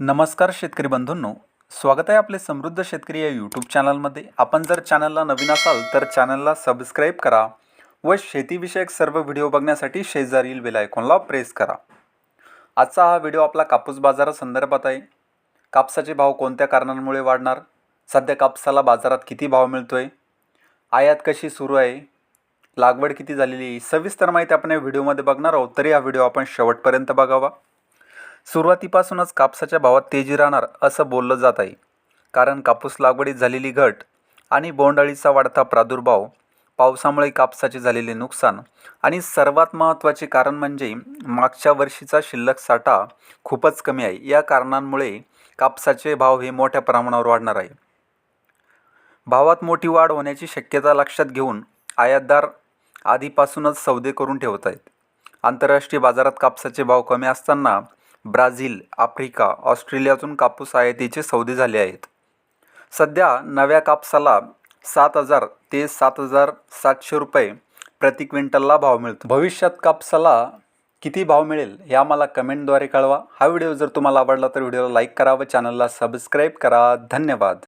नमस्कार शेतकरी बंधूंनो. स्वागत आहे आपले समृद्ध शेतकरी या यूट्यूब चॅनलमध्ये आपण जर चॅनलला नवीन असाल तर चॅनलला सबस्क्राईब करा व शेतीविषयक सर्व व्हिडिओ बघण्यासाठी शेजारील बेलायकॉनला प्रेस करा. आजचा हा व्हिडिओ आपला कापूस बाजारासंदर्भात आहे. कापसाचे भाव कोणत्या कारणांमुळे वाढणार? सध्या कापसाला बाजारात किती भाव मिळतो आहे आयात कशी सुरू आहे? लागवड किती झालेली आहे? सविस्तर माहिती आपण या व्हिडिओमध्ये बघणार आहोत. तरी हा व्हिडिओ आपण शेवटपर्यंत बघावा. सुरुवातीपासूनच कापसाच्या भावात तेजी राहणार असं बोललं जात आहे. कारण कापूस लागवडीत झालेली घट आणि बोंडअळीचा वाढता प्रादुर्भाव पावसामुळे कापसाचे झालेले नुकसान आणि सर्वात महत्त्वाचे कारण म्हणजे मागच्या वर्षीचा शिल्लक साठा खूपच कमी आहे. या कारणांमुळे कापसाचे भाव हे मोठ्या प्रमाणावर वाढणार आहे. भावात मोठी वाढ होण्याची शक्यता लक्षात घेऊन आयातदार आधीपासूनच सौदे करून ठेवत आहेत. आंतरराष्ट्रीय बाजारात कापसाचे भाव कमी असताना ब्राझील आफ्रिका ऑस्ट्रेलियातून कापूस आयातीचे सौदे झाले आहेत. सध्या नव्या कापसाला सात हजार ते सात हजार सातशे रुपये प्रति क्विंटलला भाव मिळतो. भविष्यात कापसाला किती भाव मिळेल या मला कमेंटद्वारे कळवा. हा व्हिडिओ जर तुम्हाला आवडला तर व्हिडिओला लाईक करा व चॅनलला सबस्क्राईब करा. धन्यवाद.